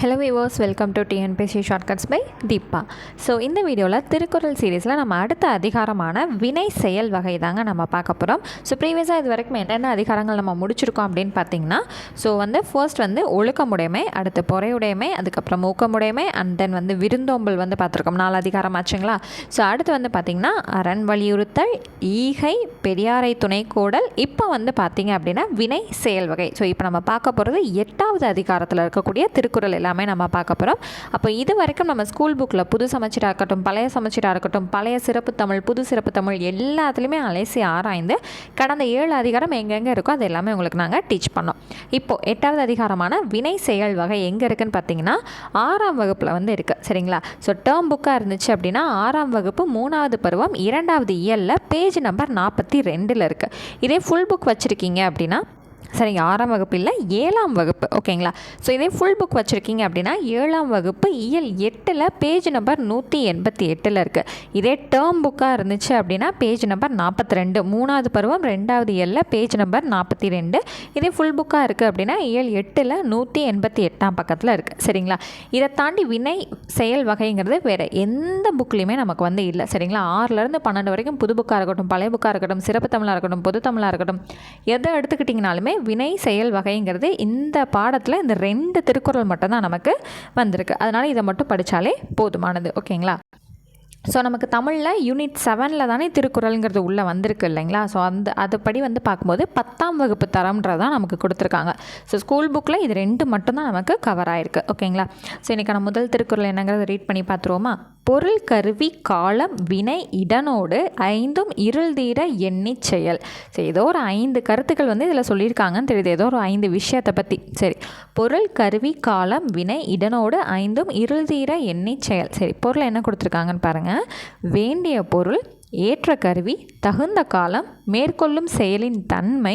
Hello விவோஸ் welcome to TNPSC shortcuts by Deepa so இந்த வீடியோவில் திருக்குறள் சீரீஸில் நம்ம அடுத்த அதிகாரமான வினை செயல் வகை தாங்க நம்ம பார்க்க போகிறோம் ஸோ ப்ரீவியஸாக இது வரைக்கும் என்னென்ன அதிகாரங்கள் நம்ம முடிச்சிருக்கோம் அப்படின்னு பார்த்தீங்கன்னா ஸோ வந்து ஃபர்ஸ்ட் வந்து ஒழுக்கமுடைமை அடுத்து பொறையுடைமை அதுக்கப்புறம் ஊக்கமுடைமை அண்ட் தென் வந்து விருந்தோம்பல் வந்து பார்த்துருக்கோம். நாலு அதிகாரம் ஆச்சுங்களா? ஸோ அடுத்து வந்து பார்த்திங்கன்னா அரண் வலியுறுத்தல் ஈகை பெரியாரை துணை கோடல் இப்போ வந்து பார்த்தீங்க அப்படின்னா வினை செயல் வகை. ஸோ இப்போ நம்ம பார்க்க போகிறது எட்டாவது அதிகாரத்தில் இருக்கக்கூடிய திருக்குறள் எல்லாமே நம்ம பார்க்க போகிறோம் அப்போ இது வரைக்கும் நம்ம ஸ்கூல் புக்கில் புது சமச்சீராக இருக்கட்டும் பழைய சமச்சீராக இருக்கட்டும் பழைய சிறப்பு தமிழ் புது சிறப்பு தமிழ் எல்லாத்துலேயுமே அலைசி ஆராய்ந்து கடந்த ஏழு அதிகாரம் எங்கெங்கே இருக்கோ அது எல்லாமே உங்களுக்கு நாங்கள் டீச் பண்ணோம். இப்போது எட்டாவது அதிகாரமான வினை செயல் வகை எங்கே இருக்குதுன்னு பார்த்தீங்கன்னா ஆறாம் வகுப்பில் வந்து இருக்குது சரிங்களா? ஸோ டேர்ம் புக்காக இருந்துச்சு அப்படின்னா ஆறாம் வகுப்பு மூணாவது பருவம் இரண்டாவது இயலில் பேஜ் நம்பர் நாற்பத்தி ரெண்டில் இருக்குது இதே ஃபுல் புக் வச்சுருக்கீங்க அப்படின்னா சரிங்க ஆறாம் வகுப்பு இல்லை ஏழாம் வகுப்பு. ஓகேங்களா? ஸோ இதே ஃபுல் புக் வச்சுருக்கீங்க அப்படின்னா ஏழாம் வகுப்பு இயல் எட்டில் பேஜ் நம்பர் நூற்றி எண்பத்தி எட்டில் இருக்குது இதே டேர்ம் புக்காக இருந்துச்சு அப்படின்னா பேஜ் நம்பர் நாற்பத்தி ரெண்டு. மூணாவது பருவம் ரெண்டாவது இயலில் பேஜ் நம்பர் நாற்பத்தி ரெண்டு. இதே ஃபுல் புக்காக இருக்குது அப்படின்னா இயல் எட்டில் நூற்றி எண்பத்தி எட்டாம் பக்கத்தில் இருக்குது சரிங்களா? இதை தாண்டி வினை செயல் வகைங்கிறது வேறு எந்த புக்லேயுமே நமக்கு வந்து இல்லை. சரிங்களா? ஆறுலேருந்து பன்னெண்டு வரைக்கும் புது புக்காக இருக்கட்டும் பழைய புக்காக இருக்கட்டும் சிறப்பு தமிழாக இருக்கட்டும் பொது தமிழாக இருக்கட்டும் எதை எடுத்துக்கிட்டிங்கனாலுமே வினை செயல் வகைங்கிறது இந்த பாடத்தில் இந்த ரெண்டு திருக்குறள் மட்டும்தான் நமக்கு வந்திருக்கு. அதனால் இதை மட்டும் படித்தாலே போதுமானது. ஓகேங்களா? ஸோ நமக்கு தமிழில் யூனிட் செவனில் தானே திருக்குறள்ங்கிறது உள்ளே வந்திருக்கு இல்லைங்களா? ஸோ அந்த அதுபடி வந்து பார்க்கும்போது பத்தாம் வகுப்பு தரம்ன்றதான் நமக்கு கொடுத்துருக்காங்க. ஸோ ஸ்கூல் புக்கில் இது ரெண்டு மட்டும்தான் நமக்கு கவர் ஆயிருக்கு. ஓகேங்களா ஸோ இன்றைக்கான முதல் திருக்குறள் என்னங்கிறத ரீட் பண்ணி பார்த்துருவோமா? பொருள் கருவி காலம் வினை இடனோடு ஐந்தும் இருள் தீர எண்ணி செயல். சரி ஏதோ ஒரு ஐந்து கருத்துக்கள் வந்து இதில் சொல்லியிருக்காங்கன்னு தெரியுது. ஏதோ ஒரு ஐந்து விஷயத்தை பற்றி சரி. பொருள் கருவி காலம் வினை இடனோடு ஐந்தும் இருள் தீர எண்ணி செயல். சரி. பொருள் என்ன கொடுத்துருக்காங்கன்னு பாருங்கள் வேண்டிய பொருள் ஏற்ற கருவி தகுந்த காலம் மேற்கொள்ளும் செயலின் தன்மை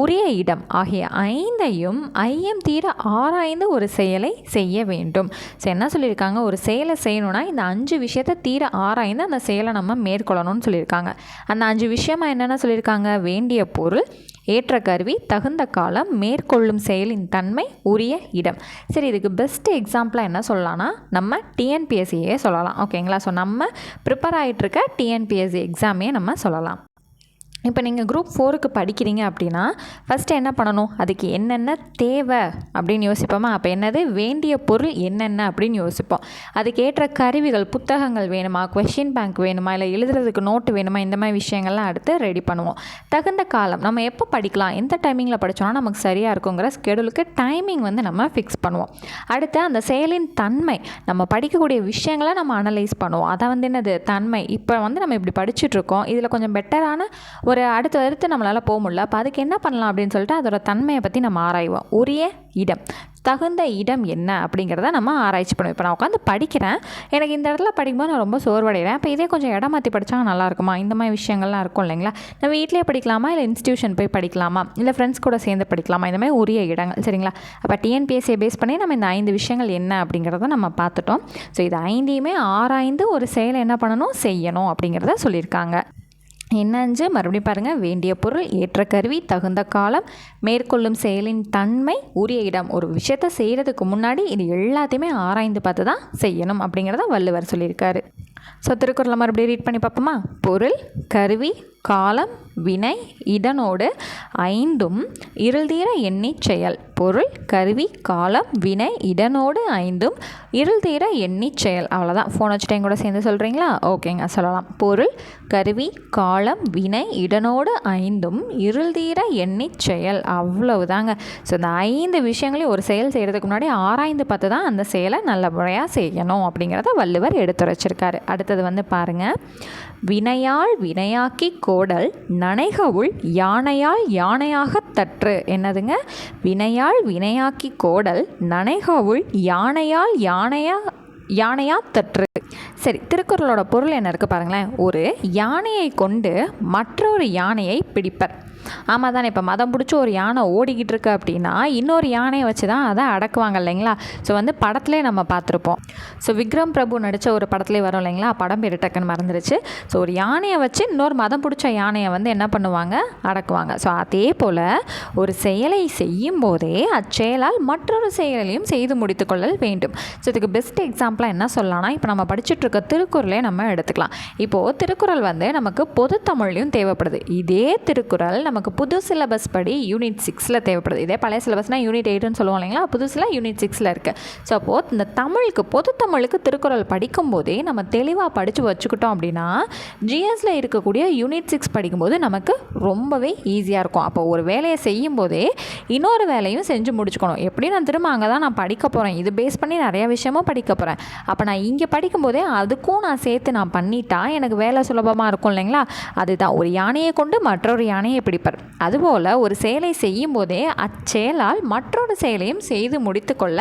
உரிய இடம் ஆகிய ஐந்தையும் ஐயம் தீர ஆராய்ந்து ஒரு செயலை செய்ய வேண்டும். ஸோ என்ன சொல்லியிருக்காங்க? ஒரு செயலை செய்யணும்னா இந்த அஞ்சு விஷயத்தை தீர ஆராய்ந்து அந்த செயலை நம்ம மேற்கொள்ளணும்னு சொல்லியிருக்காங்க. அந்த அஞ்சு விஷயமா என்னென்ன சொல்லியிருக்காங்க? வேண்டிய பொருள் ஏற்ற கருவி தகுந்த காலம் மேற்கொள்ளும் செயலின் தன்மை உரிய இடம். சரி இதுக்கு பெஸ்ட் எக்ஸாம்பிளாக என்ன சொல்லலாம்னா நம்ம டிஎன்பிஎஸ்சியே சொல்லலாம். ஓகேங்களா ஸோ நம்ம ப்ரிப்பேர் ஆகிட்டுருக்க டிஎன்பிஎஸ்சி எக்ஸாமே நம்ம சொல்லலாம். இப்போ நீங்கள் குரூப் ஃபோருக்கு படிக்கிறீங்க அப்படின்னா ஃபஸ்ட்டு என்ன பண்ணணும்? அதுக்கு என்னென்ன தேவை அப்படின்னு யோசிப்போமா? அப்போ என்னது? வேண்டிய பொருள் என்னென்ன அப்படின்னு யோசிப்போம். அதுக்கேற்ற கருவிகள் புத்தகங்கள் வேணுமா? கொஷின் பேங்க் வேணுமா? இல்லை எழுதுறதுக்கு நோட்டு வேணுமா? இந்த மாதிரி விஷயங்கள்லாம் அடுத்து ரெடி பண்ணுவோம். தகுந்த காலம் நம்ம எப்போ படிக்கலாம்? எந்த டைமிங்கில் படித்தோம்னா நமக்கு சரியாக இருக்குங்கிற ஸ்கெடியூலுக்கு டைமிங் வந்து நம்ம ஃபிக்ஸ் பண்ணுவோம். அடுத்து அந்த செயலின் தன்மை நம்ம படிக்கக்கூடிய விஷயங்களை நம்ம அனலைஸ் பண்ணுவோம். அதை வந்து என்னது? தன்மை. இப்போ வந்து நம்ம இப்படி படிச்சுட்ருக்கோம் இதில் கொஞ்சம் பெட்டரான ஒரு ஒரு அடுத்து அடுத்து நம்மளால் போக முடியல. அப்போ அதுக்கு என்ன பண்ணலாம் அப்படின்னு சொல்லிட்டு அதோட தன்மையை பற்றி நம்ம ஆராய்வோம். உரிய இடம். தகுந்த இடம் என்ன அப்படிங்கிறத நம்ம ஆராய்ச்சி பண்ணுவோம். இப்போ நான் உட்காந்து படிக்கிறேன். எனக்கு இந்த இடத்துல படிக்கும்போது நான் ரொம்ப சோர்வடைகிறேன். அப்போ இதே கொஞ்சம் இடம் மாற்றி படித்தா நல்லா இருக்குமா? இந்த மாதிரி விஷயங்கள்லாம் இருக்கும் இல்லைங்களா? நம்ம வீட்டிலே படிக்கலாமா? இல்லை இன்ஸ்டியூஷன் போய் படிக்கலாமா? இல்லை ஃப்ரெண்ட்ஸ் கூட சேர்ந்து படிக்கலாமா? இந்த மாதிரி உரிய இடங்கள். சரிங்களா? அப்போ டிஎன்பிஎஸ்சியை பேஸ் பண்ணி நம்ம இந்த ஐந்து விஷயங்கள் என்ன அப்படிங்கிறத நம்ம பார்த்துட்டோம். ஸோ இது ஐந்தையுமே ஆராய்ந்து ஒரு செயலை என்ன பண்ணணும்? செய்யணும் அப்படிங்கிறத சொல்லியிருக்காங்க. என்னஞ்சு மறுபடியும் பாருங்கள் வேண்டிய பொருள் ஏற்ற கருவி தகுந்த காலம் மேற்கொள்ளும் செயலின் தன்மை உரிய இடம். ஒரு விஷயத்தை செய்கிறதுக்கு முன்னாடி இது எல்லாத்தையுமே ஆராய்ந்து பார்த்து தான் செய்யணும் அப்படிங்கிறத வள்ளுவர் சொல்லியிருக்காரு. ஸோ திருக்குறளை மறுபடியும் ரீட் பண்ணி பார்ப்போமா? பொருள் கருவி காலம் வினை இடனோடு ஐந்தும் இருள்தீர எண்ணி செயல். பொருள் கருவி காலம் வினை இடனோடு ஐந்தும் இருள்தீர எண்ணி செயல். அவ்வளோதான் ஃபோன் வச்சுட்டு கூட சேர்ந்து சொல்கிறீங்களா ஓகேங்க சொல்லலாம். பொருள் கருவி காலம் வினை இடனோடு ஐந்தும் இருள்தீர எண்ணி செயல். அவ்வளவுதாங்க. ஸோ இந்த ஐந்து விஷயங்களையும் ஒரு செயல் செய்கிறதுக்கு முன்னாடி ஆராய்ந்து பார்த்து தான் அந்த செயலை நல்லபடியாக செய்யணும் அப்படிங்கிறத வள்ளுவர் எடுத்துரைச்சிருக்காரு. அடுத்தது வந்து பாருங்கள் வினையால் வினையாக்கி கோடல் நனைகவுள் யானையால் யானையாக தற்று. என்னதுங்க? வினையால் வினையாக்கி கோடல் நனைகவுள் யானையால் யானையா யானையா தற்று. சரி திருக்குறளோட பொருள் என்ன இருக்குது பாருங்களேன். ஒரு யானையை கொண்டு மற்றொரு யானையை பிடிப்பர். ஆமாம் தானே இப்போ மதம் பிடிச்சி ஒரு யானை ஓடிக்கிட்டு இருக்கு அப்படின்னா இன்னொரு யானையை வச்சு தான் அதை அடக்குவாங்க இல்லைங்களா? ஸோ வந்து படத்துலேயே நம்ம பார்த்துருப்போம். ஸோ விக்ரம் பிரபு நடித்த ஒரு படத்துலேயே வரும் இல்லைங்களா? படம் பேர் டக்குன்னு மறந்துருச்சு. ஸோ ஒரு யானையை வச்சு இன்னொரு மதம் பிடிச்ச யானையை வந்து என்ன பண்ணுவாங்க? அடக்குவாங்க. ஸோ அதே போல் ஒரு செயலை செய்யும் போதே அச்செயலால் மற்றொரு செயலையும் செய்து முடித்துக்கொள்ளல் வேண்டும். ஸோ இதுக்கு பெஸ்ட் எக்ஸாம்பிளாக என்ன சொல்லலாம்னா இப்போ நம்ம படிச்சுட்டு இருக்க திருக்குறளே நம்ம எடுத்துக்கலாம். இப்போது திருக்குறள் வந்து நமக்கு பொது தமிழ்லையும் தேவைப்படுது. இதே திருக்குறள் நம்ம நமக்கு புது சிலபஸ் படி யூனிட் சிக்ஸில் தேவைப்படுது. இதே பழைய சிலபஸ்னால் யூனிட் எயிட்டுன்னு சொல்லுவோம் இல்லைங்களா? புதுசில் யூனிட் சிக்ஸில் இருக்குது ஸோ அப்போது இந்த தமிழுக்கு பொது தமிழுக்கு திருக்குறள் படிக்கும்போதே நம்ம தெளிவாக படித்து வச்சுக்கிட்டோம் அப்படின்னா ஜிஎஸில் இருக்கக்கூடிய யூனிட் சிக்ஸ் படிக்கும்போது நமக்கு ரொம்பவே ஈஸியாக இருக்கும். அப்போ ஒரு வேலையை செய்யும் போதே இன்னொரு வேலையும் செஞ்சு முடிச்சுக்கணும். எப்படி நான் திரும்ப அங்கே தான் நான் படிக்க போகிறேன் இது பேஸ் பண்ணி நிறையா விஷயமும் படிக்க போகிறேன் அப்போ நான் இங்கே படிக்கும்போதே அதுக்கும் நான் சேர்த்து நான் பண்ணிட்டா எனக்கு வேலை சுலபமாக இருக்கும் இல்லைங்களா? அதுதான். ஒரு யானையை கொண்டு மற்றொரு யானையை இப்படி பிடிப்பர் அதுபோல் ஒரு செயலை செய்யும் போதே அச்செயலால் மற்றொரு செயலையும் செய்து முடித்து கொள்ள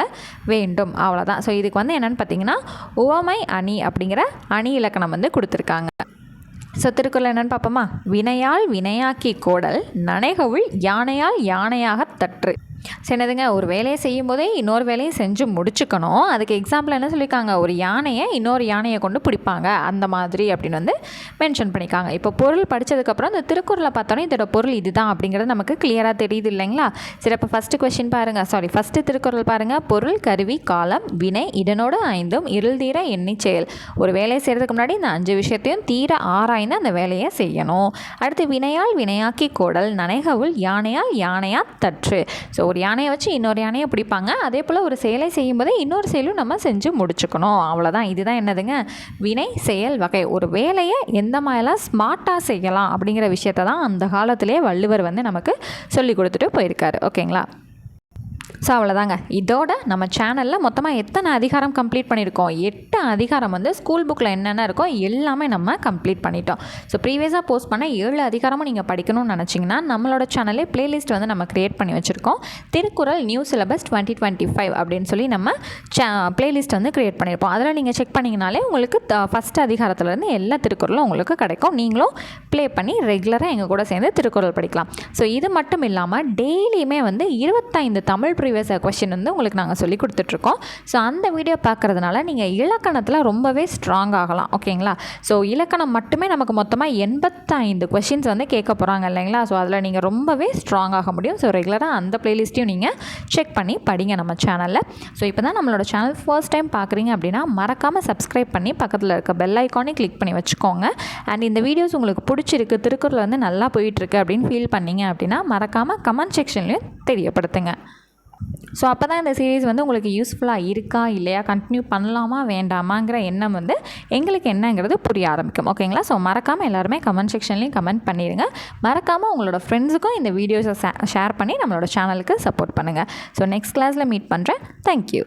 வேண்டும். அவ்வளோதான் ஸோ இதுக்கு வந்து என்னென்னு பார்த்தீங்கன்னா உவமை அணி அப்படிங்கிற அணி இலக்கணம் வந்து கொடுத்துருக்காங்க. ஸோ திருக்குறள் என்னென்னு பார்ப்போமா வினையால் வினையாக்கி கோடல் நனைகவுள் யானையால் யானையாக தற்று. சின்னதுங்க ஒரு வேலையை செய்யும் போதே இன்னொரு வேலையை செஞ்சு முடிச்சுக்கணும். அதுக்கு எக்ஸாம்பிள் என்ன சொல்லியிருக்காங்க? ஒரு யானையை இன்னொரு யானையை கொண்டு பிடிப்பாங்க. அந்த மாதிரி அப்படின்னு வந்து மென்ஷன் பண்ணியிருக்காங்க. இப்போ பொருள் படித்ததுக்கப்புறம் இந்த திருக்குறளை பார்த்தோன்னே இதோட பொருள் இதுதான் அப்படிங்கிறது நமக்கு கிளியராக தெரியுது இல்லைங்களா? சரி அப்போ ஃபஸ்ட்டு கொஷின் பாருங்கள் சாரி ஃபஸ்ட்டு திருக்குறள் பாருங்கள் பொருள் கருவி காலம் வினை இதனோடு ஐந்தும் இருள் தீர எண்ணி செயல். ஒரு வேலையை செய்கிறதுக்கு முன்னாடி இந்த அஞ்சு விஷயத்தையும் தீர ஆராய்ந்து அந்த வேலையை செய்யணும். அடுத்து வினையால் வினையாக்கி கோடல் நனைகவுள் யானையால் யானையா தற்று. ஸோ ஒரு யானையை வச்சு இன்னொரு யானையை பிடிப்பாங்க. அதே போல் ஒரு செயலை செய்யும்போதே இன்னொரு செயலும் நம்ம செஞ்சு முடிச்சுக்கணும். அவ்வளோதான் இதுதான் என்னதுங்க? வினை செயல் வகை. ஒரு வேலையை எந்த மாதிரிலாம் ஸ்மார்ட்டாக செய்யலாம் அப்படிங்கிற விஷயத்த தான் அந்த காலத்திலே வள்ளுவர் வந்து நமக்கு சொல்லி கொடுத்துட்டு போயிருக்காரு. ஓகேங்களா? ஸோ அவ்வளோதாங்க இதோட நம்ம சேனலில் மொத்தமாக எத்தனை அதிகாரம் கம்ப்ளீட் பண்ணியிருக்கோம் எட்டு அதிகாரம் வந்து ஸ்கூல் புக்கில் என்னென்ன இருக்கோ எல்லாமே நம்ம கம்ப்ளீட் பண்ணிட்டோம். ஸோ ப்ரீவியஸாக போஸ்ட் பண்ண ஏழு அதிகாரமும் நீங்கள் படிக்கணும்னு நினச்சிங்கன்னா நம்மளோட சேனலே பிளேலிஸ்ட் வந்து நம்ம க்ரியேட் பண்ணி வச்சுருக்கோம். Thirukkural new syllabus twenty twenty five அப்படின்னு சொல்லி நம்ம சே பிளேலிஸ்ட் வந்து க்ரியேட் பண்ணியிருப்போம் அதில் நீங்கள் செக் பண்ணிங்கனாலே உங்களுக்கு ஃபஸ்ட் அதிகாரத்துலேருந்து எல்லா திருக்குறளும் உங்களுக்கு கிடைக்கும். நீங்களும் ப்ளே பண்ணி ரெகுலராக எங்கள் கூட சேர்ந்து திருக்குறள் படிக்கலாம். ஸோ இது மட்டும் இல்லாமல் டெய்லியுமே வந்து இருபத்தைந்து தமிழ் ப்ரீவியஸ் கொஷின் வந்து உங்களுக்கு நாங்கள் சொல்லி கொடுத்துட்ருக்கோம். ஸோ அந்த வீடியோ பார்க்குறதுனால நீங்கள் இலக்கணத்தில் ரொம்பவே ஸ்ட்ராங் ஆகலாம். ஓகேங்களா ஸோ இலக்கணம் மட்டுமே நமக்கு மொத்தமாக எண்பத்தைந்து கொஷின்ஸ் வந்து கேட்க போகிறாங்க இல்லைங்களா? ஸோ அதில் நீங்கள் ரொம்பவே ஸ்ட்ராங் ஆக முடியும். ஸோ ரெகுலராக அந்த ப்ளேலிஸ்ட்டையும் நீங்கள் செக் பண்ணி படிங்க நம்ம சேனலில் ஸோ இப்போ தான் நம்மளோட சேனல் ஃபர்ஸ்ட் டைம் பார்க்குறீங்க அப்படின்னா மறக்காமல் சப்ஸ்கிரைப் பண்ணி பக்கத்தில் இருக்க பெல் ஐக்கானே கிளிக் பண்ணி வச்சுக்கோங்க. அண்ட் இந்த வீடியோஸ் உங்களுக்கு பிடிச்சிருக்கு திருக்குறள் வந்து நல்லா போயிட்டுருக்கு அப்படின்னு ஃபீல் பண்ணீங்க அப்படின்னா மறக்காமல் கமெண்ட் செக்ஷன்லேயும் தெரியப்படுத்துங்க. ஸோ அப்போ தான் இந்த சீரீஸ் வந்து உங்களுக்கு யூஸ்ஃபுல்லாக இருக்கா இல்லையா? கண்டினியூ பண்ணலாமா வேண்டாமாங்கிற எண்ணம் வந்து எங்களுக்கு என்னங்கிறது புரிய ஆரம்பிக்கும். ஓகேங்களா ஸோ மறக்காமல் எல்லாருமே கமெண்ட் செக்ஷன்லேயும் கமெண்ட் பண்ணிடுங்க மறக்காமல் உங்களோட ஃப்ரெண்ட்ஸுக்கும் இந்த வீடியோஸை ஷேர் பண்ணி நம்மளோட சேனலுக்கு சப்போர்ட் பண்ணுங்கள் ஸோ நெக்ஸ்ட் கிளாஸில் மீட் பண்ணுறேன் தேங்க்யூ